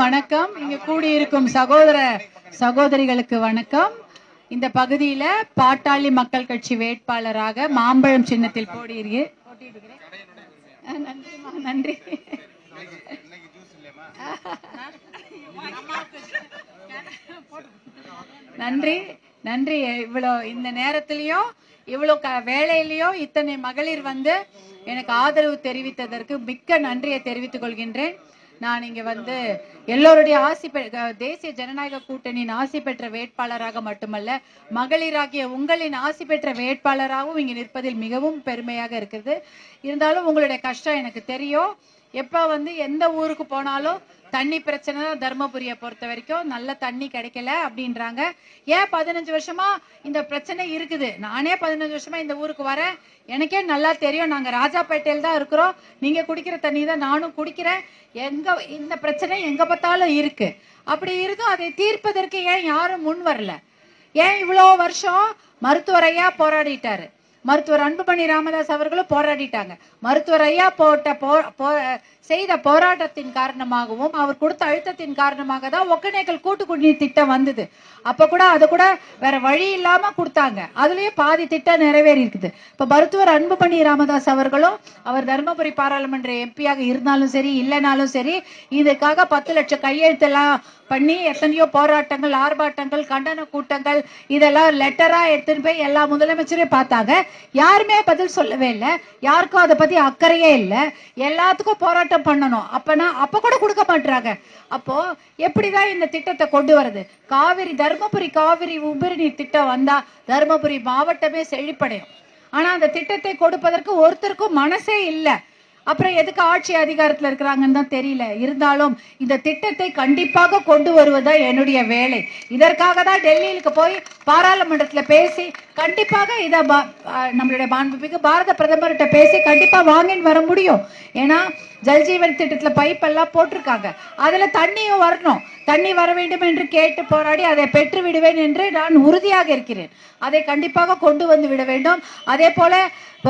வணக்கம். இங்க கூடியிருக்கும் சகோதர சகோதரிகளுக்கு வணக்கம். இந்த பகுதியில பாட்டாளி மக்கள் கட்சி வேட்பாளராக மாம்பழம் சின்னத்தில் போடியிருக்கு நன்றி. நன்றி நன்றி. இவ்வளோ இந்த நேரத்திலையும் இவ்வளோ க வேலையிலையும் இத்தனை மகளிர் வந்து எனக்கு ஆதரவு தெரிவித்ததற்கு மிக்க நன்றியை தெரிவித்துக் கொள்கின்றேன். நான் இங்க வந்து எல்லோருடைய ஆசி பெ தேசிய ஜனநாயக கூட்டணியின் ஆசி பெற்ற வேட்பாளராக மட்டுமல்ல மகளிராகிய உங்களின் ஆசி பெற்ற வேட்பாளராகவும் இங்க நிற்பதில் மிகவும் பெருமையாக இருக்குது. இருந்தாலும் உங்களுடைய கஷ்டம் எனக்கு தெரியும். எப்ப வந்து எந்த ஊருக்கு போனாலும் தண்ணி பிரச்சனை தான் தர்மபுரியை பொறுத்த வரைக்கும். நல்ல தண்ணி கிடைக்கல அப்படின்றாங்க. ஏன் பதினஞ்சு வருஷமா இந்த பிரச்சனை இருக்குது? நானே பதினஞ்சு வருஷமா இந்த ஊருக்கு வரேன். எனக்கே நல்லா தெரியும். நாங்க ராஜாப்பேட்டையில் தான் இருக்கிறோம். நீங்க குடிக்கிற தண்ணி தான் நானும் குடிக்கிறேன். எங்க இந்த பிரச்சனை எங்க பார்த்தாலும் இருக்கு. அப்படி இருந்தும் அதை தீர்ப்பதற்கு ஏன் யாரும் முன் வரல? ஏன் இவ்வளோ வருஷம் மருத்துவர் ஐயா போராடிட்டாரு? மருத்துவர் அன்புமணி ராமதாஸ் அவர்களும் போராடிட்டாங்க. மருத்துவர் ஐயா போட்ட போ செய்த போராட்டத்தின் காரணமாகவும் அவர் கொடுத்த அழுத்தத்தின் காரணமாக தான் ஒக்கநேக்கல் கூட்டு குடிநீர் திட்டம் வந்தது. அப்ப கூட அது கூட வேற வழி இல்லாம கொடுத்தாங்க. அதுலயே பாதி திட்டம் நிறைவேறி இருக்குது இப்ப மருத்துவர் அன்புமணி ராமதாஸ் அவர்களும் அவர் தருமபுரி பாராளுமன்ற எம்பியாக இருந்தாலும் சரி இல்லைனாலும் சரி இதுக்காக பத்து லட்சம் கையெழுத்தெல்லாம் பண்ணி எத்தனையோ போராட்டங்கள் ஆர்ப்பாட்டங்கள் கண்டன கூட்டங்கள் இதெல்லாம் லெட்டரா எடுத்துன்னு போய் எல்லா முதலமைச்சரையும் பார்த்தாங்க. யாருமே பதில் சொல்லவே இல்லை. யாருக்கும் அதை பத்தி அக்கறையே இல்லை. எல்லாத்துக்கும் போராட்டம் பண்ணணும். அப்பனா அப்ப கூட கொடுக்க மாட்டாங்க அப்போ எப்படிதான் இந்த திட்டத்தை கொண்டு வருது காவிரி தருமபுரி காவிரி உபரிநீர் திட்டம் வந்தா தருமபுரி மாவட்டமே செழிப்படையும். ஆனா அந்த திட்டத்தை கொடுப்பதற்கு ஒருத்தருக்கும் மனசே இல்லை. அப்புறம் எதுக்கு ஆட்சி அதிகாரத்துல இருக்கிறாங்கன்னு தான் தெரியல. இருந்தாலும் இந்த திட்டத்தை கண்டிப்பாக கொண்டு வருவதா என்னுடைய வேலை. இதற்காக தான் டெல்லியிலுக்கு போய் பாராளுமன்றத்துல பேசி கண்டிப்பாக இதை நம்மளுடைய மாண்புமிகு பாரத பிரதமர்கிட்ட பேசி கண்டிப்பா வாங்கின்னு வர முடியும். ஏன்னா ஜல்ஜீவன் திட்டத்துல பைப் எல்லாம் போட்டிருக்காங்க. அதுல தண்ணியும் வரணும். தண்ணி வர வேண்டும் என்று கேட்டு போராடி அதை பெற்று விடுவேன் என்று நான் உறுதியாக இருக்கிறேன். அதை கண்டிப்பாக கொண்டு வந்து விட வேண்டும். அதே போல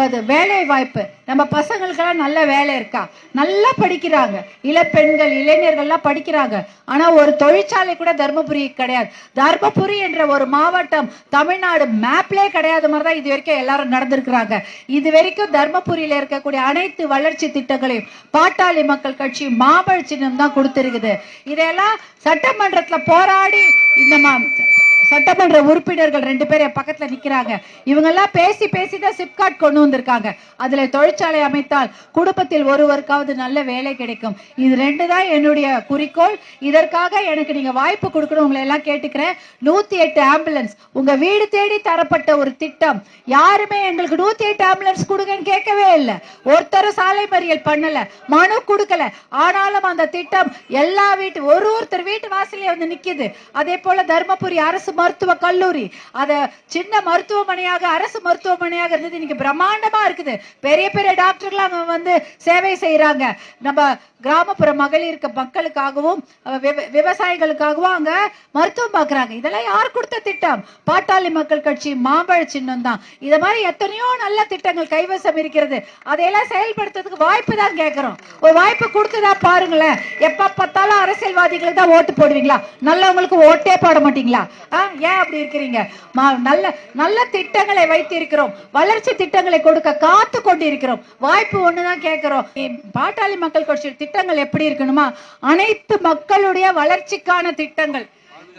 அது வேலை வாய்ப்பு நம்ம பசங்களுக்கெல்லாம் நல்ல வேலை இருக்கா? நல்லா படிக்கிறாங்க. இளப்பெண்கள் இளைஞர்கள்லாம் படிக்கிறாங்க. ஆனா ஒரு தொழிற்சாலை கூட தர்மபுரி கிடையாது. தர்மபுரி என்ற ஒரு மாவட்டம் தமிழ்நாடு மேப்ல கிடையாத மாதிரி தான் இது வரைக்கும் எல்லாரும் நடந்திருக்கிறாங்க. இது வரைக்கும் தர்மபுரியில இருக்கக்கூடிய அனைத்து வளர்ச்சி திட்டங்களையும் பாட்டாளி மக்கள் கட்சி மாபழ சின்னம் தான் கொடுத்திருக்குது. இதெல்லாம் சட்டமன்றத்தில் போராடி இந்த மா- சட்டமன்ற உறுப்பினர்கள் ரெண்டு பேர் என் பக்கத்துல நிக்கிறாங்க. இவங்க எல்லாம் பேசி பேசி தான் சிப்காட் கொண்டு வந்திருக்காங்க. அதுல தொழிற்சாலை அமைத்தால் குடும்பத்தில் ஒருவருக்காவது நல்ல வேலை கிடைக்கும். இது ரெண்டு தான் என்னுடைய குறிக்கோள். இதற்காக எனக்கு நீங்க வாய்ப்பு கொடுக்கணும். உங்களை எல்லாம் கேட்டுக்கிறேன். நூத்தி எட்டு ஆம்புலன்ஸ் உங்க வீடு தேடி தரப்பட்ட ஒரு திட்டம். யாருமே எங்களுக்கு நூத்தி எட்டு ஆம்புலன்ஸ் கொடுங்கன்னு கேட்கவே இல்லை. ஒருத்தரும் சாலை மறியல் பண்ணல. மனு கொடுக்கல. ஆனாலும் அந்த திட்டம் எல்லா வீட்டு ஒரு ஒருத்தர் வீட்டு வாசலே வந்து நிக்குது. அதே போல தர்மபுரி அரசு மருத்துவ கல்லூரி. அத சின்ன மருத்துவமனையாக அரசு மருத்துவமனையாக இருந்தது. இன்னைக்கு பிரம்மாண்டமா இருக்குது. பெரிய பெரிய டாக்டர்கள் அங்க வந்து சேவை செய்யறாங்க நம்ம கிராமப்புற மகளிருக்கு மக்களுக்காகவும் விவ- விவசாயிகளுக்காகவும் அங்க மருத்துவம் பார்க்கறாங்க இதெல்லாம் யார் கொடுத்த திட்டம்? பாட்டாளி மக்கள் கட்சி மாம்பழ சின்னம் தான். இத மாதிரி எத்தனையோ நல்ல திட்டங்கள் கைவசம் இருக்கிறது. அதையெல்லாம் செயல்படுத்துறதுக்கு வாய்ப்பு தான் கேட்குறோம் ஒரு வாய்ப்பு கொடுத்துதா பாருங்களேன். எப்ப பார்த்தாலும் அரசியல்வாதிகளுக்கு தான் ஓட்டு போடுவீங்களா? நல்லவங்களுக்கு ஓட்டே போட மாட்டீங்களா? ஆ, ஏன் அப்படி இருக்கிறீங்க? நல்ல நல்ல திட்டங்களை வைத்திருக்கிறோம். வளர்ச்சி திட்டங்களை கொடுக்க காத்து கொண்டிருக்கிறோம். வாய்ப்பு ஒண்ணுதான் கேட்கிறோம். பாட்டாளி மக்கள் கட்சி திட்டங்கள் எப்படி இருக்கணுமா? அனைத்து மக்களுடைய வளர்ச்சிக்கான திட்டங்கள்.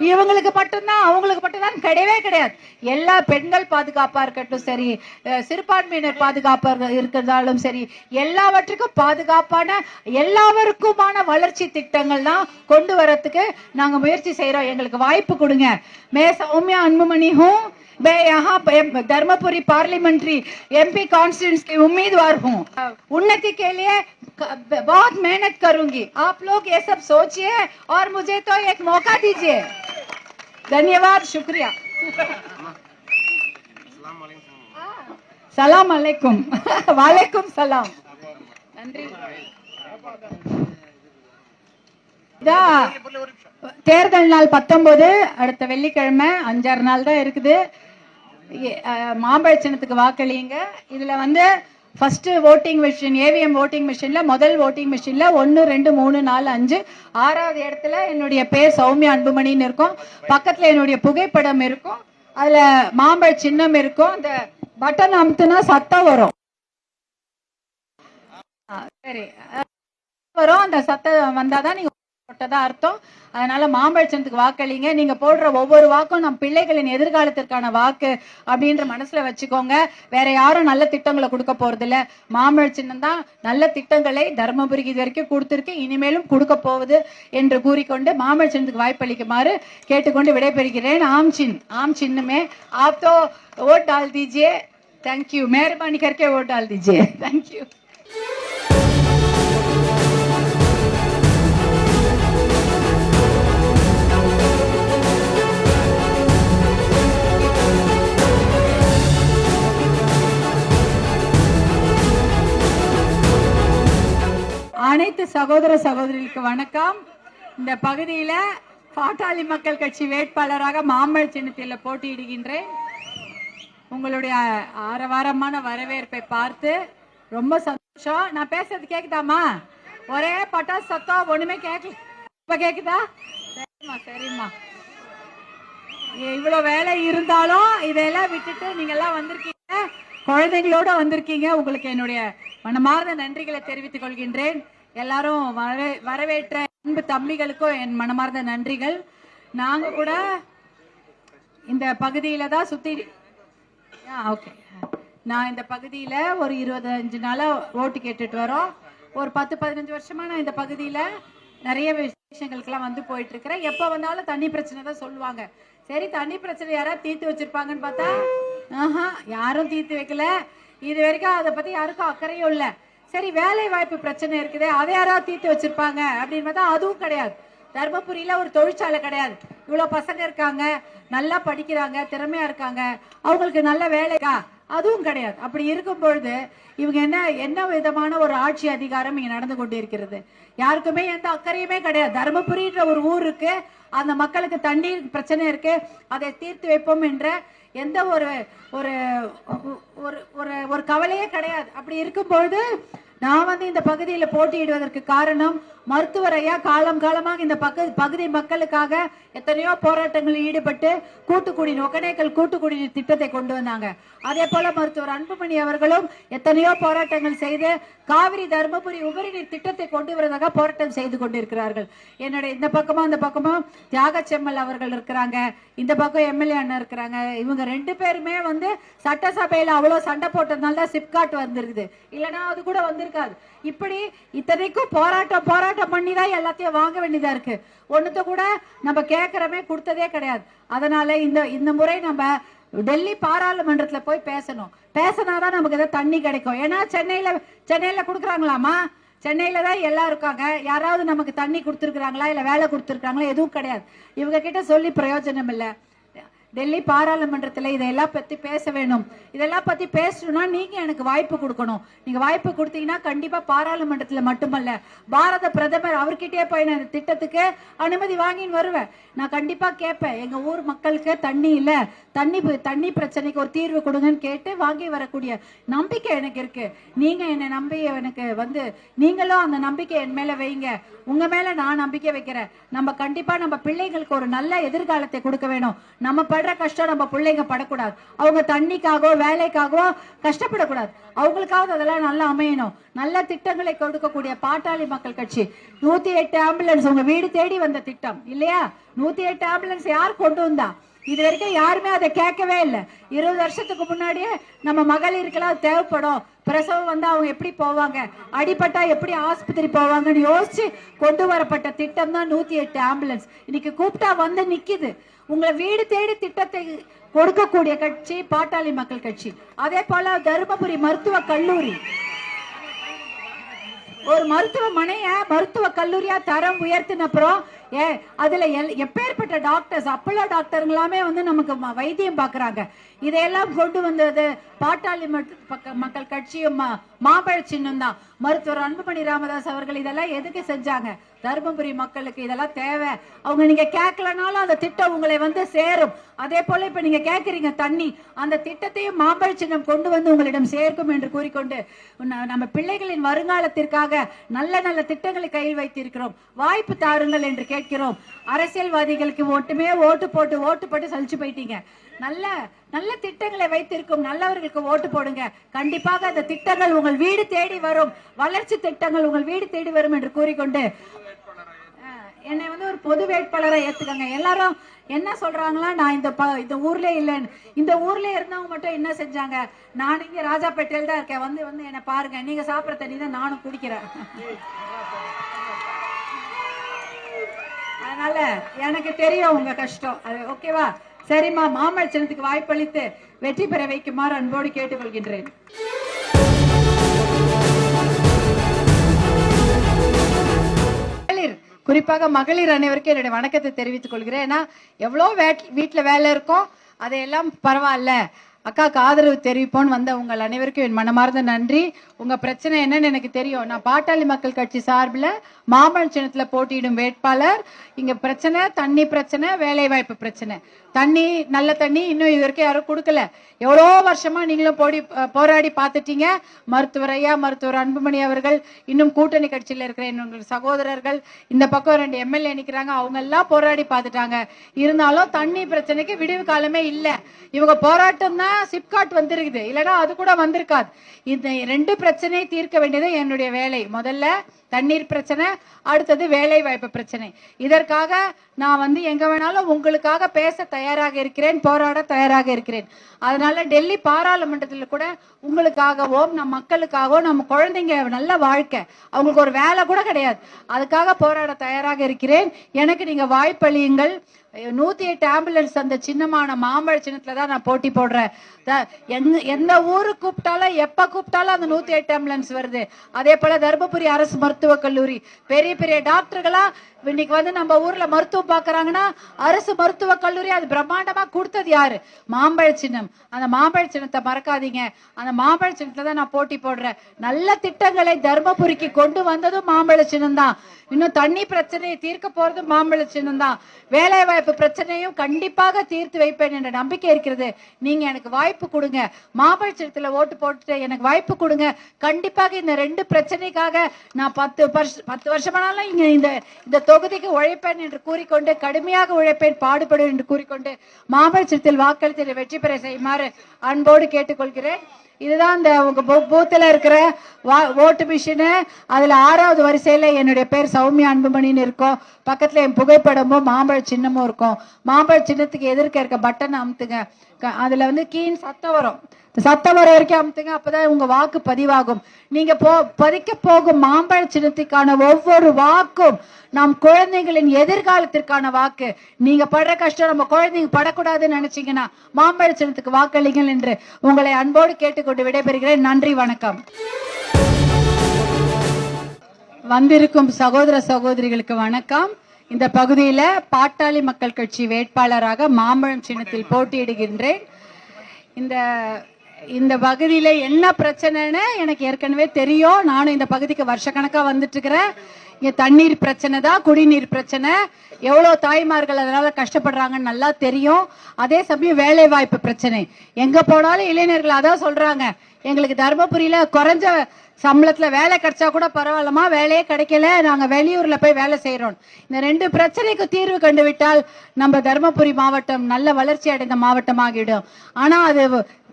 இவங்களுக்கு மட்டும்தான் அவங்களுக்கு மட்டும்தான் கிடையவே கிடையாது எல்லா பெண்கள் பாதுகாப்பா இருக்கட்டும் சரி அஹ் சிறுபான்மையினர் பாதுகாப்பா இருக்க- இருக்கிறதாலும் சரி எல்லாவற்றுக்கும் பாதுகாப்பான எல்லாருக்குமான வளர்ச்சி திட்டங்கள் தான் கொண்டு வரத்துக்கு நாங்க முயற்சி செய்யறோம் எங்களுக்கு வாய்ப்பு கொடுங்க மே சௌமியா அன்புமணி हूँ मैं यहाँ पे- धर्मपुरी पार्लियामेंट्री एमपी कॉन्स्टिट्यूंस की उम्मीदवार हूँ उन्नति के लिए क- बहुत मेहनत करूंगी आप लोग ये सब सोचिए और मुझे तो एक मौका दीजिए धन्यवाद शुक्रिया சலாம் அலைக்கும் வாலைக்கும் சலாம் நன்றி இதான் தேர்தல் நாள் பத்தொன்பது அடுத்த வெள்ளிக்கிழமை அஞ்சாறு நாள் தான் இருக்குது எ- அஹ், மாம்பழ சின்னத்துக்கு வாக்களியுங்க இதுல வந்து first voting machine EVM voting மிஷினில் முதல் ஓட்டிங் மிஷின்ல ஒன்னு ரெண்டு மூணு நாலு அஞ்சு ஆறாவது இடத்துல என்னுடைய பேர் சௌமியா அன்புமணின்னு இருக்கும். பக்கத்துல என்னுடைய புகைப்படம் இருக்கும். அதுல மாம்பழ சின்னம் இருக்கும். அந்த பட்டன் அமுத்துனா சத்தம் வரும். சரி. வரும். அந்த சத்தம் வந்தாதான் நீங்க போட்டதா அர்த்தம். அதனால மாம்பழச்சனத்துக்கு வாக்களிங்க. நீங்க போடுற ஒவ்வொரு வாக்கும் நம் பிள்ளைகளின் எதிர்காலத்திற்கான வாக்கு அப்படின்ற மனசுல வச்சுக்கோங்க. வேற யாரும் நல்ல திட்டங்களை கொடுக்க போறது இல்ல மாம்பழ சின்னம் தான் நல்ல திட்டங்களை தர்மபுரி இது வரைக்கும் கொடுத்திருக்கு. இனிமேலும் கொடுக்க போவது என்று கூறிக்கொண்டு மாம்பழ சின்னத்துக்கு வாய்ப்பளிக்குமாறு கேட்டுக்கொண்டு விடைபெறுகிறேன். ஆம் சின் ஆம் சின்னமே. ஆப் தோ ஓட் டால் தீஜியே தேங்க்யூ மேரபானி கற்கே ஓட் டால் தீஜியே தேங்க்யூ அனைத்து சகோதர சகோதரிகளுக்கு வணக்கம். இந்த பகுதியில பாட்டாளி மக்கள் கட்சி வேட்பாளராக மாம்பழ சின்னத்தில் போட்டியிடுகின்றேன். உங்களுடைய ஆரவாரமான வரவேற்பை பார்த்து ரொம்ப சந்தோஷம். நான் பேசுறது கேக்குதாமா ஒரே பட்டா சத்தம் ஒண்ணுமே கேட்கல இப்ப கேக்குதா? சரிம்மா சரிம்மா. இவ்வளவு வேலை இருந்தாலும் இதெல்லாம் விட்டுட்டு நீங்க எல்லாம் வந்திருக்கீங்க. குழந்தைங்களோட வந்திருக்கீங்க. உங்களுக்கு என்னுடைய மனமார்ந்த நன்றிகளை தெரிவித்துக் கொள்கின்றேன். எல்லாரும் வரவே- வரவேற்ற அன்பு தம்பிகளுக்கும் என் மனமார்ந்த நன்றிகள். நாங்க கூட இந்த பகுதியில தான் சுத்தி ஓகே நான் இந்த பகுதியில ஒரு இருபத்தஞ்சு நாளா ஓட்டு கேட்டுட்டு வரோம். ஒரு பத்து பதினஞ்சு வருஷமா நான் இந்த பகுதியில நிறைய விஷயங்களுக்கெல்லாம் வந்து போயிட்டு இருக்கிறேன் எப்ப வந்தாலும் தண்ணி பிரச்சனை தான் சொல்லுவாங்க. சரி தண்ணி பிரச்சனை யாராவது தீர்த்து வச்சிருப்பாங்கன்னு பார்த்தா ஆஹா யாரும் தீர்த்து வைக்கல. இது வரைக்கும் அதை பத்தி யாருக்கும் அக்கறையும் இல்ல. சரி வேலை வாய்ப்பு பிரச்சனை இருக்குது அதை யாராவது தீர்த்து வச்சிருப்பாங்க அப்படின்னு பார்த்தா அதுவும் கிடையாது. தர்மபுரியில ஒரு தொழிற்சாலை கிடையாது. இவ்வளவு பசங்க இருக்காங்க நல்லா படிக்கிறாங்க திறமையா இருக்காங்க அவங்களுக்கு நல்ல வேலைக்கா அதுவும் கிடையாது. அப்படி இருக்கும் பொழுது இவங்க என்ன என்ன விதமான ஒரு ஆட்சி அதிகாரம் இங்க நடந்து கொண்டு இருக்கிறது யாருக்குமே எந்த அக்கறையுமே கிடையாது. தர்மபுரின்ற ஒரு ஊர் இருக்கு அந்த மக்களுக்கு தண்ணீர் பிரச்சனை இருக்கு அதை தீர்த்து வைப்போம் என்ற எந்த ஒரு ஒரு ஒரு ஒரு ஒரு கவலையே கிடையாது. அப்படி இருக்கும்பொழுது நான் வந்து இந்த பகுதியில் போட்டியிடுவதற்கு காரணம் மருத்துவர் ஐயா காலம் காலமாக இந்த பக்க பகுதி மக்களுக்காக எத்தனையோ போராட்டங்களில் ஈடுபட்டு கூட்டுக்குடிநீர் ஒகனேக்கல் கூட்டுக்குடிநீர் திட்டத்தை கொண்டு வந்தாங்க. அதே போல மருத்துவர் அன்புமணி அவர்களும் எத்தனையோ போராட்டங்கள் செய்து காவிரி தர்மபுரி உபரி நீர் திட்டத்தை கொண்டு வருவதாக போராட்டம் செய்து கொண்டிருக்கிறார்கள். என்னுடைய இந்த பக்கமும் அந்த பக்கமும் தியாக செம்மல் அவர்கள் இருக்கிறாங்க. இந்த பக்கம் எம்எல்ஏ அண்ணன் இருக்கிறாங்க. இவங்க ரெண்டு பேருமே வந்து சட்டசபையில் அவ்வளவு சண்டை போட்டதுனால தான் சிப்காட் வந்திருக்குது. இல்லைன்னா அது கூட வந்திருக்காது. இப்படி இத்தனைக்கும் போராட்டம் போராட்டம் பண்ணி தான் எல்லாத்தையும் வாங்க வேண்டியதா இருக்கு. ஒன்றுத்த கூட நம்ம கேட்கறமே கொடுத்ததே கிடையாது. அதனால இந்த இந்த முறை நம்ம டெல்லி பாராளுமன்றத்துல போய் பேசணும். பேசினாதான் நமக்கு ஏதாவது தண்ணி கிடைக்கும். ஏன்னா சென்னையில சென்னையில கொடுக்குறாங்களாமா சென்னையில தான் எல்லாம் இருக்காங்க. யாராவது நமக்கு தண்ணி கொடுத்துருக்காங்களா இல்ல வேலை கொடுத்துருக்காங்களா எதுவும் கிடையாது. இவங்க கிட்ட சொல்லி பிரயோஜனம் இல்லை டெல்லி பாராளுமன்றத்தில் இதெல்லாம் பற்றி பேச வேணும். இதெல்லாம் பற்றி பேசணும்னா நீங்கள் எனக்கு வாய்ப்பு கொடுக்கணும். நீங்கள் வாய்ப்பு கொடுத்தீங்கன்னா கண்டிப்பாக பாராளுமன்றத்தில் மட்டுமல்ல பாரத பிரதமர் அவர்கிட்டயே போய் நான் திட்டத்துக்கு அனுமதி வாங்கின்னு வருவேன். நான் கண்டிப்பாக கேட்பேன். எங்க ஊர் மக்களுக்கு தண்ணி இல்லை தண்ணி தண்ணி பிரச்சனைக்கு ஒரு தீர்வு கொடுங்கன்னு கேட்டு வாங்கி வரக்கூடிய நம்பிக்கை எனக்கு இருக்கு. நீங்கள் என்னை நம்பி எனக்கு வந்து நீங்களும் அந்த நம்பிக்கை என் மேலே வைங்க. உங்கள் மேலே நான் நம்பிக்கை வைக்கிறேன். நம்ம கண்டிப்பாக நம்ம பிள்ளைங்களுக்கு ஒரு நல்ல எதிர்காலத்தை கொடுக்க வேணும். நம்ம படுற கஷ்டம் நம்ம பிள்ளைங்க படக்கூடாது. அவங்க தண்ணிக்காகவோ வேலைக்காகவோ கஷ்டப்படக்கூடாது. அவங்களுக்காவது அதெல்லாம் நல்லா அமையணும். நல்ல திட்டங்களை கொடுக்கக்கூடிய பாட்டாளி மக்கள் கட்சி. நூத்தி எட்டு ஆம்புலன்ஸ் உங்க வீடு தேடி வந்த திட்டம் இல்லையா? நூத்தி எட்டு ஆம்புலன்ஸ் யார் கொண்டு வந்தா? இது வரைக்கும் யாருமே அதை கேட்கவே இல்லை. இருபது வருஷத்துக்கு முன்னாடியே நம்ம மகளிருக்கெல்லாம் தேவைப்படும். பிரசவம் வந்து அவங்க எப்படி போவாங்க? அடிபட்டா எப்படி ஆஸ்பத்திரி போவாங்கன்னு யோசிச்சு கொண்டு வரப்பட்ட திட்டம் தான் நூத்தி எட்டு ஆம்புலன்ஸ். இன்னைக்கு கூப்பிட்டா வந்து நிக்குது. உங்களை வீடு தேடி திட்டத்தை கொடுக்கக்கூடிய கட்சி பாட்டாளி மக்கள் கட்சி. அதே போல தருமபுரி மருத்துவ கல்லூரி. ஒரு மருத்துவமனைய மருத்துவ கல்லூரியா தரம் உயர்த்தின அப்புறம் ஏ அதுல எல்- எப்பேற்பட்ட டாக்டர்ஸ் அப்போலோ டாக்டருங்களாமே வந்து நமக்கு வைத்தியம் பாக்குறாங்க. இதையெல்லாம் கொண்டு வந்தது பாட்டாளி மக்கள் கட்சியும் மா- மாம்பழ சின்னம் தான். மருத்துவர் அன்புமணி ராமதாஸ் அவர்கள் இதெல்லாம் எதுக்கு செஞ்சாங்க? தருமபுரி மக்களுக்கு இதெல்லாம் தேவை. அவங்க நீங்க கேட்கலனாலும் அந்த திட்டம் உங்களை வந்து சேரும். அதே போல இப்ப நீங்க கேக்குறீங்க தண்ணி. அந்த திட்டத்தையும் மாம்பழ சின்னம் கொண்டு வந்து உங்களிடம் சேர்க்கும் என்று கூறிக்கொண்டு நம்ம பிள்ளைகளின் வருங்காலத்திற்காக நல்ல நல்ல திட்டங்களை கையில் வைத்திருக்கிறோம். வாய்ப்பு தாருங்கள் என்று கேட்கிறோம் அரசியல்வாதிகளுக்கு மட்டுமே ஓட்டு போட்டு ஓட்டு போட்டு சலிச்சு போயிட்டீங்க. நல்ல நல்ல திட்டங்களை வைத்திருக்கும் நல்லவர்களுக்கு ஓட்டு போடுங்க. கண்டிப்பாக அந்த திட்டங்கள் உங்கள் வீடு தேடி வரும். வளர்ச்சி திட்டங்கள் உங்கள் வீடு தேடி வரும் என்று கூறிக்கொண்டு என்னை வந்து ஒரு பொது வேட்பாளரை ஏத்துக்கங்க. எல்லாரும் என்ன சொல்றாங்களா? நான் இந்த இந்த ஊர்ல இல்லைன்னு. இந்த ஊர்ல இருந்தவங்க மட்டும் என்ன செஞ்சாங்க? நான் இங்க ராஜாப்பேட்டையில் தான் இருக்கேன். வந்து வந்து என்ன பாருங்க. நீங்க சாப்பிடுற தண்ணி தான் நானும் குடிக்கிறேன். அதனால எனக்கு தெரியும் உங்க கஷ்டம். அது ஓகேவா சரிம்மா மாமல்லச்சனத்துக்கு வாய்ப்பளித்து வெற்றி பெற வைக்குமாறு அன்போடு கேட்டுக்கொள்கின்றேன். மகளிர் குறிப்பாக மகளிர் அனைவருக்கும் என்னுடைய வணக்கத்தை தெரிவித்துக் கொள்கிறேன். ஏன்னா எவ்வளோ வீட்டில் வேலை இருக்கும் அதையெல்லாம் பரவாயில்ல. அக்காவுக்கு ஆதரவு தெரிவிப்போன்னு வந்த உங்கள் அனைவருக்கும் என் மனமார்ந்த நன்றி. உங்க பிரச்சனை என்னன்னு எனக்கு தெரியும். நான் பாட்டாளி மக்கள் கட்சி சார்பில் மாம்பழ சின்னத்துல போட்டியிடும் வேட்பாளர். இங்க பிரச்சனை தண்ணி பிரச்சனை வேலைவாய்ப்பு பிரச்சனை. தண்ணி நல்ல தண்ணி இன்னும் இது வரைக்கும் யாரும் கொடுக்கல. எவ்வளோ வருஷமா நீங்களும் போடி போராடி பார்த்துட்டீங்க. மருத்துவர் ஐயா மருத்துவர் அன்புமணி அவர்கள் இன்னும் கூட்டணி கட்சியில் இருக்கிற என்னுடைய சகோதரர்கள் இந்த பக்கம் ரெண்டு எம்எல்ஏ நிற்கிறாங்க அவங்க எல்லாம் போராடி பார்த்துட்டாங்க. இருந்தாலும் தண்ணி பிரச்சனைக்கு விடிவு காலமே இல்லை. இவங்க போராட்டம் தான் சிப்காட் வந்திருக்குது. இல்லைன்னா அது கூட வந்திருக்காது. இந்த ரெண்டு பிரச்சனையை தீர்க்க வேண்டியது என்னுடைய வேலை. முதல்ல தண்ணீர் பிரச்சனை அடுத்தது வேலை வாய்ப்பு பிரச்சனை. இதற்காக நான் வந்து எங்க வேணாலும் உங்களுக்காக பேச தயாராக இருக்கிறேன் போராட தயாராக இருக்கிறேன். அதனால டெல்லி பாராளுமன்றத்தில் கூட உங்களுக்காகவும் நம் மக்களுக்காகவும் நம்ம குழந்தைங்க நல்ல வாழ்க்கை. அவங்களுக்கு ஒரு வேலை கூட கிடையாது. அதுக்காக போராட தயாராக இருக்கிறேன். எனக்கு நீங்க வாய்ப்பளியுங்கள். நூத்தி எட்டு ஆம்புலன்ஸ் அந்த சின்னமான மாம்பழ சின்னத்துல தான் நான் போட்டி போடுறேன். எந்த- எந்த ஊருக்கு கூப்பிட்டாலும் எப்ப கூப்பிட்டாலும் அந்த நூத்தி எட்டு ஆம்புலன்ஸ் வருது. அதே போல தர்மபுரி அரசு மருத்துவக் கல்லூரி. பெரிய பெரிய டாக்டர்களா இன்னைக்கு வந்து நம்ம ஊர்ல மருத்துவம் பாக்குறாங்கன்னா அரசு மருத்துவக் கல்லூரி அது பிரம்மாண்டமா கொடுத்தது யாரு? மாம்பழ சின்னம். அந்த மாம்பழ சின்னத்தை மறக்காதீங்க. அந்த மாம்பழ சின்னத்துல தான் நான் போட்டி போடுறேன். நல்ல திட்டங்களை தர்மபுரிக்கு கொண்டு வந்ததும் மாம்பழ சின்னம் தான் இன்னும் தண்ணி பிரச்சனையை தீர்க்க போறதும் மாம்பழ சின்னம் தான் வேலை வாய்ப்பு பிரச்சனையும் கண்டிப்பாக தீர்த்து வைப்பேன் என்ற நம்பிக்கை இருக்கிறது. நீங்க எனக்கு வாய்ப்பு கொடுங்க. மாம்பழ ஓட்டு போட்டுட்டு எனக்கு வாய்ப்பு கொடுங்க. கண்டிப்பாக இந்த ரெண்டு பிரச்சனைக்காக நான் பத்து பத்து வருஷமானாலும் இங்க இந்த இந்த தொகுதிக்கு உழைப்பேன் என்று கூறிக்கொண்டு கடுமையாக உழைப்பேன் பாடுபடும் என்று கூறிக்கொண்டு மாபழச்சத்தில் சின்னத்தில் வெற்றி பெற செய்யுமாறு அன்போடு கேட்டுக்கொள்கிறேன். இதுதான் இந்த உங்க பூ- பூத்துல இருக்கிற வா- ஓட்டு மிஷினு. அதுல ஆறாவது வரிசையில என்னுடைய பேர் சௌமியா அன்புமணின்னு இருக்கும். பக்கத்துல என் புகைப்படமும் மாம்பழ சின்னமும் இருக்கும். மாம்பழ சின்னத்துக்கு எதிர்க்க இருக்க பட்டன் அமுத்துங்க. அதுல வந்து கீன் சத்தம் வரும். சத்தம் வர வரைக்கும் அமுத்துங்க அப்பதான் உங்க வாக்கு பதிவாகும். நீங்க போ பதிக்க போகும் மாம்பழ சின்னத்துக்கான ஒவ்வொரு வாக்கும் நம் குழந்தைகளின் எதிர்காலத்திற்கான வாக்கு. நீங்க படுற கஷ்டம் நம்ம குழந்தைங்க படக்கூடாதுன்னு நினைச்சீங்கன்னா மாம்பழ சின்னத்துக்கு வாக்களிங்கள் என்று உங்களை அன்போடு கேட்டுக்கொண்டு விடைபெறுகிறேன். நன்றி வணக்கம். வந்திருக்கும் சகோதர சகோதரிகளுக்கு வணக்கம். இந்த பகுதியில பாட்டாளி மக்கள் கட்சி வேட்பாளராக மாம்பழம் சின்னத்தில் போட்டியிடுகின்றேன். இந்த இந்த பகுதியில என்ன பிரச்சனைன்னு எனக்கு ஏற்கனவே தெரியும். நானும் இந்த பகுதிக்கு வருஷக்கணக்கா வந்துட்டு இருக்கிறேன். இங்க தண்ணீர் பிரச்சனை தான் குடிநீர் பிரச்சனை. எவ்வளவு தாய்மார்கள் அதனால கஷ்டப்படுறாங்கன்னு நல்லா தெரியும். அதே சமயம் வேலை வாய்ப்பு பிரச்சனை. எங்க போனாலும் இளைஞர்கள் அதான் சொல்றாங்க. எங்களுக்கு தர்மபுரியில குறைஞ்ச சம்பளத்துல வேலை கிடைச்சா கூட பரவாயில்லமா வேலையே கிடைக்கல. நாங்க வெளியூர்ல போய் வேலை செய்யறோம் இந்த ரெண்டு பிரச்சனைக்கு தீர்வு கண்டுவிட்டால் நம்ம தர்மபுரி மாவட்டம் நல்ல வளர்ச்சி அடைந்த மாவட்டமாகிடும். ஆனா அது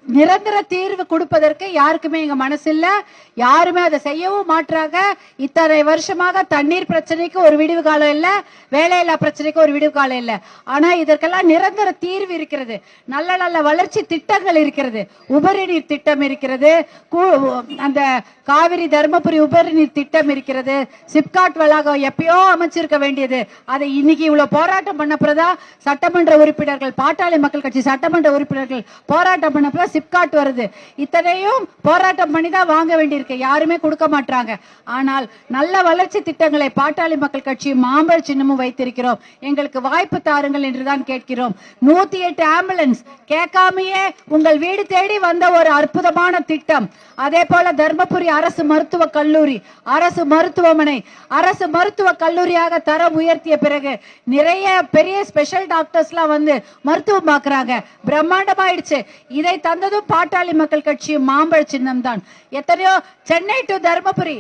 நிரந்தர தீர்வு கொடுப்பதற்கு யாருக்குமே எங்க மனசில்ல. யாருமே அதை செய்யவும் மாற்றாக இத்தனை வருஷமாக தண்ணீர் பிரச்சனைக்கு ஒரு விடிவு காலம் இல்ல வேலையில்லா பிரச்சனைக்கு ஒரு விடிவு காலம் இல்ல. ஆனா இதற்கெல்லாம் நிரந்தர தீர்வு இருக்கிறது. நல்ல நல்ல வளர்ச்சி திட்டங்கள் இருக்கிறது. உபரி நீர் திட்டம் இருக்கிறது. கூ- அந்த காவிரி தர்மபுரி உபரி நீர் திட்டம் இருக்கிறது. சிப்காட் வளாகம் எப்பயோ அமைச்சிருக்க வேண்டியது. அதை இன்னைக்கு இவ்வளவு போராட்டம் பண்ணப்புறதா சட்டமன்ற உறுப்பினர்கள் பாட்டாளி மக்கள் கட்சி சட்டமன்ற உறுப்பினர்கள் போராட்டம் பண்ணப்புறம் சிப்காட் வருது. இத்தனையும் போராட்டம் பண்ணி தான் வாங்க வேண்டியிருக்கு. யாருமே கொடுக்க மாட்டாங்க ஆனால் நல்ல வளர்ச்சி திட்டங்களை பாட்டாளி மக்கள் கட்சியும் மாம்பழ சின்னமும் வைத்திருக்கிறோம். எங்களுக்கு வாய்ப்பு தாருங்கள் என்றுதான் கேட்கிறோம். நூத்தி எட்டு ஆம்புலன்ஸ் கேட்காமையே உங்கள் வீடு தேடி வந்த ஒரு அற்புதமான திட்டம். அதே போல தர்மபுரி அரசு மருத்துவ கல்லூரி அரசு மருத்துவமனை அரசு மருத்துவ கல்லூரியாக தரம் உயர்த்திய பிறகு நிறைய பெரிய ஸ்பெஷல் டாக்டர்ஸ்லாம் வந்து மருத்துவம் பார்க்குறாங்க. பிரம்மாண்டமாயிடுச்சு. இதை தந்த தந்ததும் பாட்டாளி மக்கள் கட்சியும் மாம்பழ சின்னம் தான் எத்தனையோ சென்னை டு தருமபுரி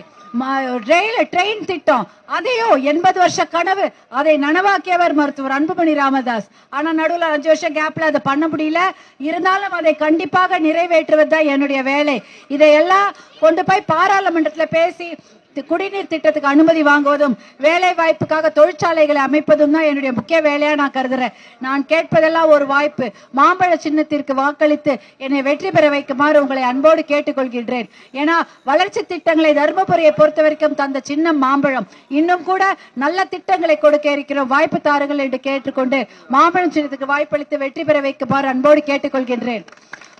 ரயில் ட்ரெயின் திட்டம். அதையோ எண்பது வருஷ கனவு. அதை நனவாக்கியவர் மருத்துவர் அன்புமணி ராமதாஸ். ஆனா நடுவுல அஞ்சு வருஷம் கேப்ல அதை பண்ண முடியல. இருந்தாலும் அதை கண்டிப்பாக நிறைவேற்றுவது தான் என்னுடைய வேலை. இதையெல்லாம் கொண்டு போய் பாராளுமன்றத்தில் பேசி குடிநீர் திட்டத்துக்கு அனுமதி வாங்குவதும் வேலை வாய்ப்புக்காக தொழிற்சாலைகளை அமைப்பதும் தான் என்னுடைய முக்கிய வேலையா நான் கருதுறேன். நான் கேட்பதெல்லாம் ஒரு வாய்ப்பு. மாம்பழ சின்னத்திற்கு வாக்களித்து என்னை வெற்றி பெற வைக்குமாறு உங்களை அன்போடு கேட்டுக்கொள்கின்றேன். ஏன்னா வளர்ச்சி திட்டங்களை தருமபுரியை பொறுத்த வரைக்கும் தந்த சின்னம் மாம்பழம். இன்னும் கூட நல்ல திட்டங்களை கொடுக்க இருக்கிறோம் வாய்ப்பு தாருங்கள் என்று கேட்டுக்கொண்டு மாம்பழம் சின்னத்துக்கு வாய்ப்பளித்து வெற்றி பெற வைக்குமாறு அன்போடு கேட்டுக்கொள்கின்றேன்.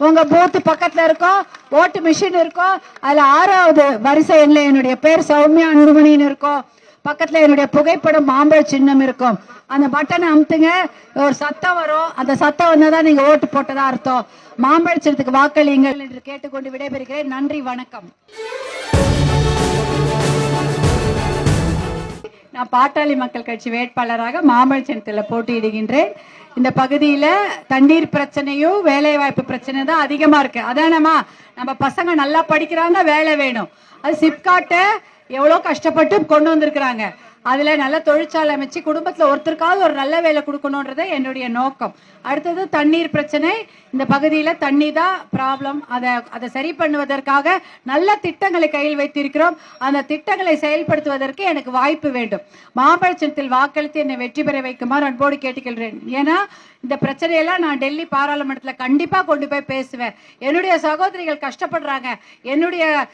உங்க பூத்து பக்கத்துல இருக்கோ ஓட்டு மிஷின் இருக்கோ அதுல ஆறாவது வரிசை எண்ணில் என்னுடைய பேர் சௌமியா அன்புமணின்னு இருக்கும். பக்கத்துல என்னுடைய புகைப்படம் மாம்பழ சின்னம் இருக்கும். அந்த பட்டனை அமுத்துங்க. ஒரு சத்தம் வரும். அந்த சத்தம் வந்தாதான் நீங்க ஓட்டு போட்டதா அர்த்தம். மாம்பழ சின்னத்துக்கு வாக்களியுங்கள் என்று கேட்டுக்கொண்டு விடைபெறுகிறேன். நன்றி வணக்கம். நான் பாட்டாளி மக்கள் கட்சி வேட்பாளராக மாம்பழ சின்னத்தில் போட்டியிடுகின்றேன். இந்த பகுதியில தண்ணீர் பிரச்சனையும் வேலை வாய்ப்பு பிரச்சனை தான் அதிகமா இருக்கு. அதானம்மா நம்ம பசங்க நல்லா படிக்கிறாங்க வேலை வேணும். அது சிப்காட்டை எவ்வளோ கஷ்டப்பட்டு கொண்டு வந்திருக்கிறாங்க. அதுல நல்ல தொழிற்சாலை அமைச்சு குடும்பத்துல ஒருத்தருக்காவது ஒரு நல்ல வேலை கொடுக்கணும்ன்றது என்னுடைய நோக்கம். அடுத்தது தண்ணீர் பிரச்சனை. இந்த பகுதியில தண்ணி தான் ப்ராப்ளம் அதை அதை சரி பண்ணுவதற்காக நல்ல திட்டங்களை கையில் வைத்திருக்கிறோம். அந்த திட்டங்களை செயல்படுத்துவதற்கு எனக்கு வாய்ப்பு வேண்டும். மாம்பழச்சத்தில் வாக்களித்து என்னை வெற்றி பெற வைக்குமாறு அன்போடு கேட்டுக்கொள்கிறேன். ஏன்னா இந்த பிரச்சனையெல்லாம் நான் டெல்லி பாராளுமன்றத்தில் கண்டிப்பாக கொண்டு போய் பேசுவேன். என்னுடைய சகோதரிகள் கஷ்டப்படுறாங்க. என்னுடைய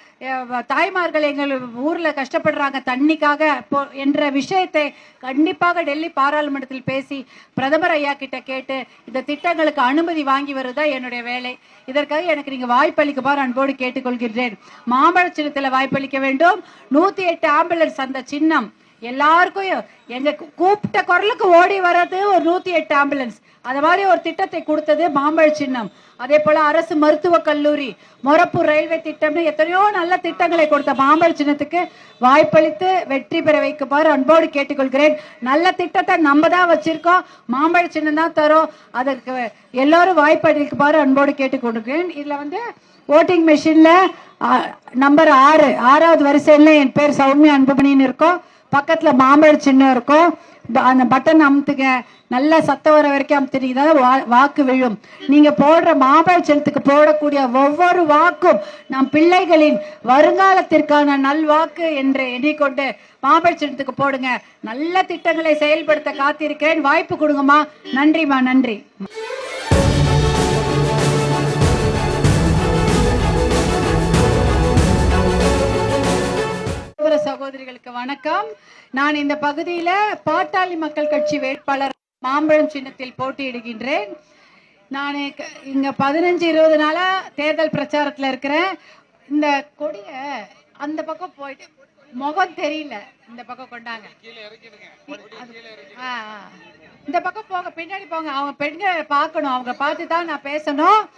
தாய்மார்கள் எங்கள் ஊரில் கஷ்டப்படுறாங்க தண்ணிக்காக போ- என்ற விஷயத்தை கண்டிப்பாக டெல்லி பாராளுமன்றத்தில் பேசி பிரதமர் ஐயா கிட்ட கேட்டு இந்த திட்டங்களுக்கு அனுமதி வாங்கி வருதா என்னுடைய வேலை. இதற்காக எனக்கு நீங்க வாய்ப்பளிக்குமாறு அன்போடு கேட்டுக்கொள்கின்றேன். மாம்பழ சின்னத்தில் வாய்ப்பளிக்க வேண்டும். நூற்றி எட்டு ஆம்புலன்ஸ் அந்த சின்னம். எல்லாருக்கும் எங்க கூப்பிட்ட குரலுக்கு ஓடி வர்றது ஒரு நூத்தி எட்டு ஆம்புலன்ஸ் அது மாதிரி ஒரு திட்டத்தை கொடுத்தது மாம்பழ சின்னம். அதே போல அரசு மருத்துவக் கல்லூரி மொரப்பூர் ரயில்வே திட்டம்னு எத்தனையோ நல்ல திட்டங்களை கொடுத்த மாம்பழ சின்னத்துக்கு வாய்ப்பளித்து வெற்றி பெற வைக்குமாறு அன்போடு கேட்டுக்கொள்கிறேன். நல்ல திட்டத்தை நம்ம தான் வச்சிருக்கோம். மாம்பழ சின்னம் தான் தரும். அதற்கு எல்லாரும் வாய்ப்பளிக்குமாறு அன்போடு கேட்டுக்கொள்கிறேன். இதுல வந்து ஓட்டிங் மெஷின்ல நம்பர் ஆறு ஆறாவது வரிசையில என் பேர் சௌமியா அன்புமணின்னு இருக்கோம். பக்கத்துல மாம்பழ சின்னம் இருக்கும். ப- அந்த பட்டன் அமுத்துங்க நல்லா சத்தம் வர வரைக்கும் அமுத்துனீங்கன்னா வா- வாக்கு விழும். நீங்க போடுற மாம்பழ சின்னத்துக்கு போடக்கூடிய ஒவ்வொரு வாக்கும் நம் பிள்ளைகளின் வருங்காலத்திற்கான நல்வாக்கு என்று எண்ணிக்கொண்டு மாம்பழ சின்னத்துக்கு போடுங்க. நல்ல திட்டங்களை செயல்படுத்த காத்திருக்கிறேன். வாய்ப்பு கொடுங்கம்மா. நன்றிம்மா நன்றி. சகோதர சகோதரிகளுக்கு வணக்கம். நான் இந்த பகுதியில பாட்டாளி மக்கள் கட்சி வேட்பாளர் மாம்பழம் சின்னத்தில் போட்டியிடுகின்றேன். நான் இங்க- பதினஞ்சு இருபது நாளா தேர்தல் பிரச்சாரத்துல இருக்கிறேன். இந்த கொடிய அந்த பக்கம் போயிட்டு முகம் தெரியல. இந்த பக்கம் கொண்டாங்க. இந்த பக்கம் போங்க பின்னாடி போங்க. அவங்க பெண்களை பார்க்கணும். அவங்க பார்த்து தான் நான் பேசணும்.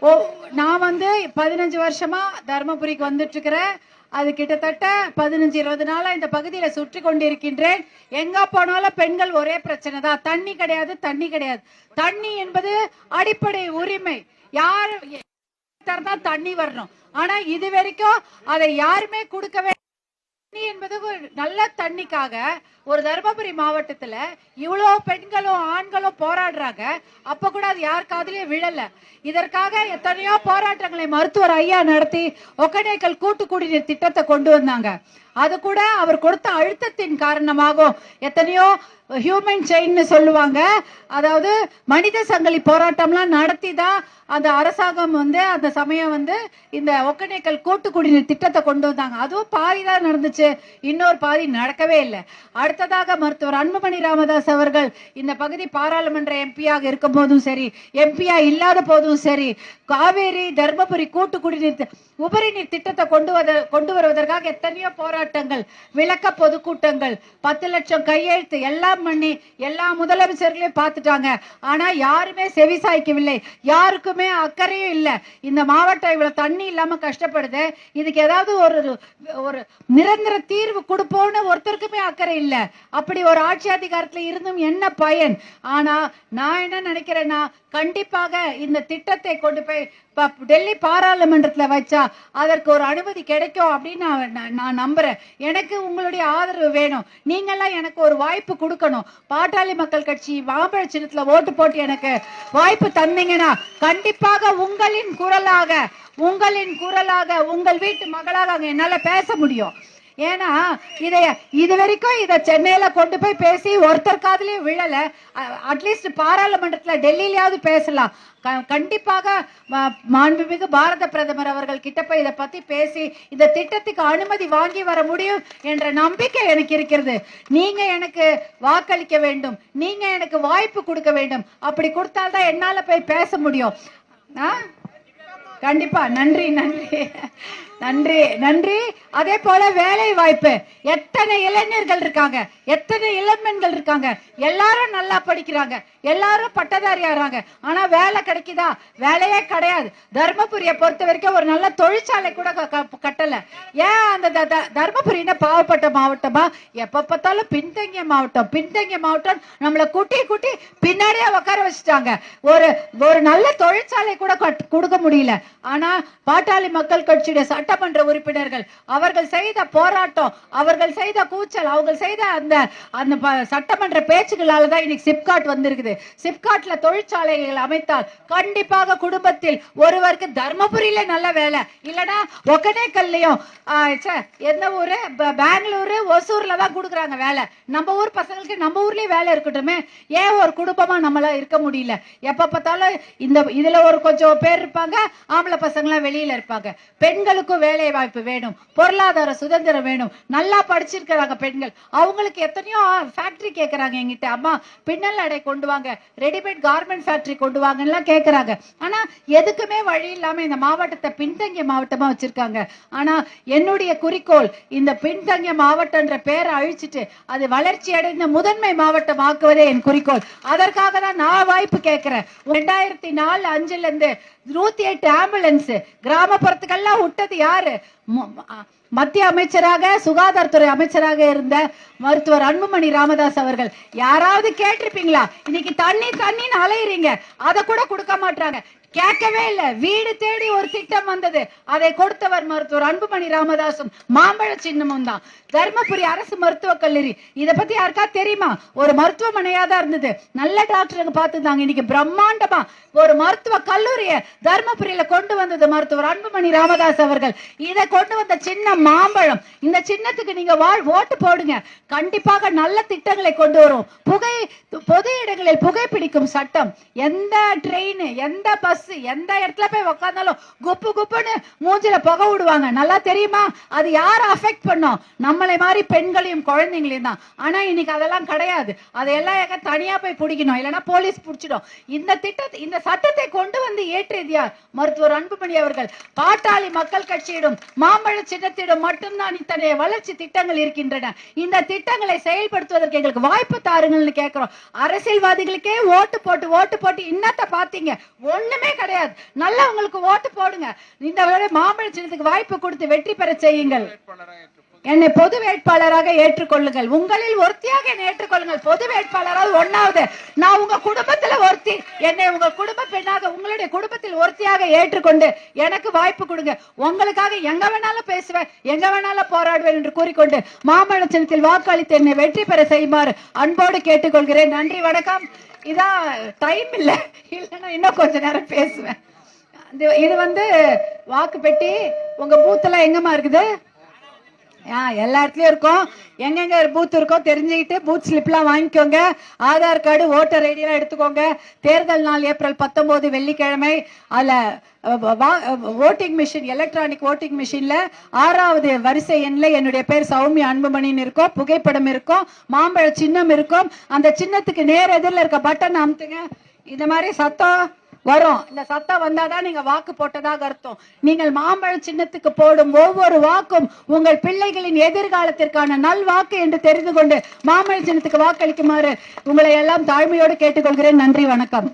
ஓ நான் வந்து பதினஞ்சு வருஷமா தர்மபுரிக்கு வந்துட்டு இருக்கிறேன். அது கிட்டத்தட்ட பதினஞ்சு இருபது நாளா இந்த பகுதியில சுற்றி கொண்டிருக்கின்றேன். எங்க போனாலும் பெண்கள் ஒரே பிரச்சனை தான். தண்ணி கிடையாது தண்ணி கிடையாது. தண்ணி என்பது அடிப்படை உரிமை. யார் தண்ணி வரணும். ஆனா இது வரைக்கும் அதை யாருமே கொடுக்கவே தண்ணி என்பது ஒரு நல்ல தண்ணிக்காக ஒரு தருமபுரி மாவட்டத்துல இவ்வளோ பெண்களும் ஆண்களும் போராடுறாங்க. அப்ப கூட அது யார் காதலையும் விழல. இதற்காக எத்தனையோ போராட்டங்களை மருத்துவர் ஐயா நடத்தி ஒக்கடேக்கல் கூட்டு குடிநீர் திட்டத்தை கொண்டு வந்தாங்க. அது கூட அவர் கொடுத்த அழுத்தத்தின் காரணமாகும். எத்தனையோ ஹியூமன் செயின்னு சொல்லுவாங்க. அதாவது மனித சங்கிலி போராட்டம்லாம் நடத்தி தான் அந்த அரசாங்கம் வந்து அந்த சமயம் வந்து இந்த ஒக்கநேக்கல் கூட்டு குடிநீர் திட்டத்தை கொண்டு வந்தாங்க. அதுவும் பாதி தான் நடந்துச்சு. இன்னொரு பாதி நடக்கவே இல்லை. அடுத்ததாக மருத்துவர் அன்புமணி ராமதாஸ் அவர்கள் இந்த பகுதி பாராளுமன்ற எம்பியாக இருக்கும் போதும் சரி எம்பியா இல்லாத போதும் சரி காவேரி தர்மபுரி கூட்டு குடிநீர் உபரி நீர் திட்டத்தை கொண்டு வத கொண்டு வருவதற்காக எத்தனையோ போராட்டம் போராட்டங்கள் விளக்க பொதுக்கூட்டங்கள் பத்து லட்சம் கையெழுத்து எல்லாம் பண்ணி எல்லா முதலமைச்சர்களையும் பார்த்துட்டாங்க. ஆனா யாருமே செவிசாய்க்கவில்லை. யாருக்குமே அக்கறையும் இல்லை. இந்த மாவட்டம் இவ்வளவு தண்ணி இல்லாம கஷ்டப்படுது. இதுக்கு ஏதாவது ஒரு ஒரு நிரந்தர தீர்வு கொடுப்போம்னு ஒருத்தருக்குமே அக்கறை இல்லை. அப்படி ஒரு ஆட்சி அதிகாரத்துல இருந்தும் என்ன பயன்? ஆனா நான் என்ன நினைக்கிறேன்னா கண்டிப்பாக இந்த திட்டத்தை கொண்டு போய் டெல்லி பாராளுமன்றத்தில் வச்சா அதற்கு ஒரு அனுமதி கிடைக்கும் அப்படின்னு நான் நான் நான் நம்புறேன். எனக்கு உங்களுடைய ஆதரவு வேணும். நீங்கள்லாம் எனக்கு ஒரு வாய்ப்பு கொடுக்கணும். பாட்டாளி மக்கள் கட்சி மாம்பழ சின்னத்தில் ஓட்டு போட்டு எனக்கு வாய்ப்பு தந்தீங்கன்னா கண்டிப்பாக உங்களின் குரலாக உங்களின் குரலாக உங்கள் வீட்டு மகளாக அங்கே என்னால் பேச முடியும். ஏன்னா இதை இது வரைக்கும் இதை சென்னையில கொண்டு போய் பேசி ஒருத்தர் காதலையும் விழல. அட்லீஸ்ட் பாராளுமன்றத்துல டெல்லியிலயாவது பேசலாம். க- கண்டிப்பாக மாண்புமிகு பாரத பிரதமர் அவர்கள் கிட்ட போய் இதை பத்தி பேசி இந்த திட்டத்துக்கு அனுமதி வாங்கி வர முடியும் என்ற நம்பிக்கை எனக்கு இருக்கிறது. நீங்க எனக்கு வாக்களிக்க வேண்டும். நீங்க எனக்கு வாய்ப்பு கொடுக்க வேண்டும். அப்படி கொடுத்தால்தான் என்னால போய் பேச முடியும். ஆ? கண்டிப்பா. நன்றி நன்றி. நன்றி நன்றி. அதே போல வேலை வாய்ப்பு எத்தனை இளைஞர்கள் இருக்காங்க? எத்தனை இளம்பெண்கள் இருக்காங்க? எல்லாரும் நல்லா படிக்கிறாங்க. எல்லாரும் பட்டதாரி ஆறாங்க ஆனா வேலை கிடைக்குதா? வேலையே கிடையாது. தர்மபுரியை பொறுத்த வரைக்கும் ஒரு நல்ல தொழிற்சாலை கூட க- கட்டல. ஏன் அந்த த- பாவப்பட்ட மாவட்டமா? எப்ப பார்த்தாலும் பின்தங்கிய மாவட்டம் பின்தங்கிய மாவட்டம். நம்மளை கூட்டி கூட்டி பின்னாடியே உட்கார வச்சுட்டாங்க. ஒரு ஒரு நல்ல தொழிற்சாலை கூட கட்- கொடுக்க முடியல. ஆனா பாட்டாளி மக்கள் கட்சியுடைய சட்டமன்ற உறுப்பினர்கள் அவர்கள் செய்த போராட்டம் அவர்கள் செய்த கூச்சல் அவர்கள் செய்த அந்த அந்த சட்டமன்ற பேச்சுகளால தான் இன்னைக்கு சிப்காட் வந்திருக்குது. சிப்காட்ல தொழிற்சாலைகள் அமைத்தால் கண்டிப்பாக குடும்பத்தில் ஒருவருக்கு தர்மபுரியில நல்ல வேலை. இல்லனா ஒகனேக்கல்லையும் எந்த ஊரு? பெங்களூரு ஒசூர்ல தான் கொடுக்குறாங்க வேலை. நம்ம ஊர் பசங்களுக்கு நம்ம ஊர்லயே வேலை இருக்கட்டுமே. ஏன் ஒரு குடும்பமா நம்மளால இருக்க முடியல? எப்ப பார்த்தாலும் இந்த இதுல ஒரு கொஞ்சம் பேர் இருப்பாங்க ஆம்பளை பசங்களாம் வெளியில இருப்பாங்க. பெண்களுக்கும் வேலை வாய்ப்பு வேணும் பொருளாதார சுதந்திரம் வேணும். நல்லா படிச்சிருக்கிறாங்க பெண்கள். அவங்களுக்கு எத்தனையோ ஃபேக்டரி கேட்கறாங்க எங்கிட்ட அம்மா பின்னல் அடை கொண்டு வாங்க ரெடிமேட் கார்மெண்ட் ஃபேக்டரி கொண்டு வாங்கலாம் கேட்கறாங்க ஆனா எதுக்குமே வழி இல்லாம இந்த மாவட்டத்தை பின்தங்கிய மாவட்டமா வச்சிருக்காங்க. ஆனா என்னுடைய குறிக்கோள் இந்த பின்தங்கிய மாவட்டம்ன்ற பேரை அழிச்சிட்டு அது வளர்ச்சி அடைந்த முதன்மை மாவட்டம் ஆக்குவதே என் குறிக்கோள். அதற்காக தான் நான் வாய்ப்பு கேட்கிறேன் ரெண்டாயிரத்தி நாலு அஞ்சுல இருந்து நூத்தி எட்டு ஆம்புலன்ஸ் கிராமப்புறத்துக்கெல்லாம் விட்டது யாரு? மத்திய அமைச்சராக சுகாதாரத்துறை அமைச்சராக இருந்த மருத்துவர் அன்புமணி ராமதாஸ் அவர்கள். யாராவது கேட்டிருப்பீங்களா? இன்னைக்கு தண்ணி தண்ணின்னு அலையுறீங்க. அதை கூட கொடுக்க மாட்டாங்க கேட்கவே இல்ல. வீடு தேடி ஒரு திட்டம் வந்தது. அதை கொடுத்தவர் மருத்துவர் அன்புமணி ராமதாசும். மாம்பழ சின்னமும் தான். தர்மபுரி அரசு மருத்துவக் கல்லூரி. இதை பத்தி யாருக்கா தெரியுமா? ஒரு மருத்துவமனையா தான் இருந்தது. நல்ல டாக்டருங்க பார்த்துருந்தாங்க. இன்னைக்கு பிரம்மாண்டமா ஒரு மருத்துவ கல்லூரிய தர்மபுரியில கொண்டு வந்தது மருத்துவர் அன்புமணி ராமதாஸ் அவர்கள். இதை கொண்டு வந்த சின்ன மாம்பழம். இந்த சின்னத்துக்கு நீங்க வாழ் ஓட்டு போடுங்க. கண்டிப்பாக நல்ல திட்டங்களை கொண்டு வரும். புகை பொது இடங்களில் புகைப்பிடிக்கும் சட்டம். எந்த ட்ரெயின் எந்த பஸ் எந்த இடத்துல போய் உட்காந்தாலும் குப்பு குப்புன்னு மூஞ்சில புகை விடுவாங்க. நல்லா தெரியுமா? அது யார அஃபெக்ட் பண்ணும்? நம்மளை மாதிரி பெண்களையும் குழந்தைங்களையும் தான். ஆனா இன்னைக்கு அதெல்லாம் கிடையாது. அதையெல்லாம் எங்க தனியா போய் பிடிக்கணும். இல்லைன்னா போலீஸ் பிடிச்சிடும். இந்த திட்டத்தை இந்த சட்டத்தை கொண்டு வந்து ஏற்றியது யார்? மருத்துவர் அன்புமணி அவர்கள். பாட்டாளி மக்கள் கட்சியிடம் மாம்பழ சின்னத்திடம் மட்டும்தான் இத்தனை வளர்ச்சி திட்டங்கள் இருக்கின்றன. இந்த திட்டங்களை செயல்படுத்துவதற்கு எங்களுக்கு வாய்ப்பு தாருங்கள்னு கேட்கிறோம் அரசியல்வாதிகளுக்கே ஓட்டு போட்டு ஓட்டு போட்டு இன்னத்தை பாத்தீங்க ஒண்ணுமே கிடையாது. நல்லவங்களுக்கு ஓட்டு போடுங்க. இந்த மாம்பழ சின்னத்துக்கு வாய்ப்பு கொடுத்து வெற்றி பெற செய்யுங்கள். என்னை பொது வேட்பாளராக ஏற்றுக்கொள்ளுங்கள். உங்களில் ஒருத்தியாக என்னை ஏற்றுக்கொள்ளுங்கள். பொது வேட்பாளராக ஒன்னாவது நான் உங்க குடும்பத்துல ஒருத்தி. என்னை உங்க குடும்ப பெண்ணாக உங்களுடைய குடும்பத்தில் ஒருத்தியாக ஏற்றுக்கொண்டு எனக்கு வாய்ப்பு கொடுங்க. உங்களுக்காக எங்க வேணாலும் பேசுவேன் எங்க வேணாலும் போராடுவேன் என்று கூறிக்கொண்டு மாமழ சின்னத்தில் வாக்களித்து என்னை வெற்றி பெற செய்யுமாறு அன்போடு கேட்டுக்கொள்கிறேன். நன்றி வணக்கம். இதான் டைம் இல்ல. இல்லைன்னா இன்னும் கொஞ்ச நேரம் பேசுவேன். இது- இது வந்து வாக்கு பெட்டி உங்க பூத்தெல்லாம் எங்கம்மா இருக்குது? ஆ, எல்லா இடத்துலயும் இருக்கும். எங்கெங்க பூத் இருக்கோ தெரிஞ்சுக்கிட்டு பூத் ஸ்லிப்லாம் வாங்கிக்கோங்க. ஆதார் கார்டு ஓட்டர் ஐடி எல்லாம் எடுத்துக்கோங்க. தேர்தல் நாள் ஏப்ரல் பத்தொன்பது வெள்ளிக்கிழமை. அதுல ஓட்டிங் மிஷின் எலக்ட்ரானிக் ஓட்டிங் மிஷின்ல ஆறாவது வரிசை எண்ணில் என்னுடைய பேர் சௌமிய அன்புமணின்னு இருக்கும். புகைப்படம் இருக்கும். மாம்பழ சின்னம் இருக்கும். அந்த சின்னத்துக்கு நேர் எதிரில் இருக்க பட்டன் அமுத்துங்க. இந்த மாதிரி சத்தம். வரும். இந்த சத்தம் வந்தாதான் நீங்க வாக்கு போட்டதாக அர்த்தம். நீங்கள் மாம்பழ சின்னத்துக்கு போடும் ஒவ்வொரு வாக்கும் உங்கள் பிள்ளைகளின் எதிர்காலத்திற்கான நல் வாக்கு என்று தெரிந்து கொண்டு மாம்பழ சின்னத்துக்கு வாக்களிக்குமாறு உங்களை எல்லாம் தாழ்மையோடு கேட்டுக்கொள்கிறேன். நன்றி வணக்கம்.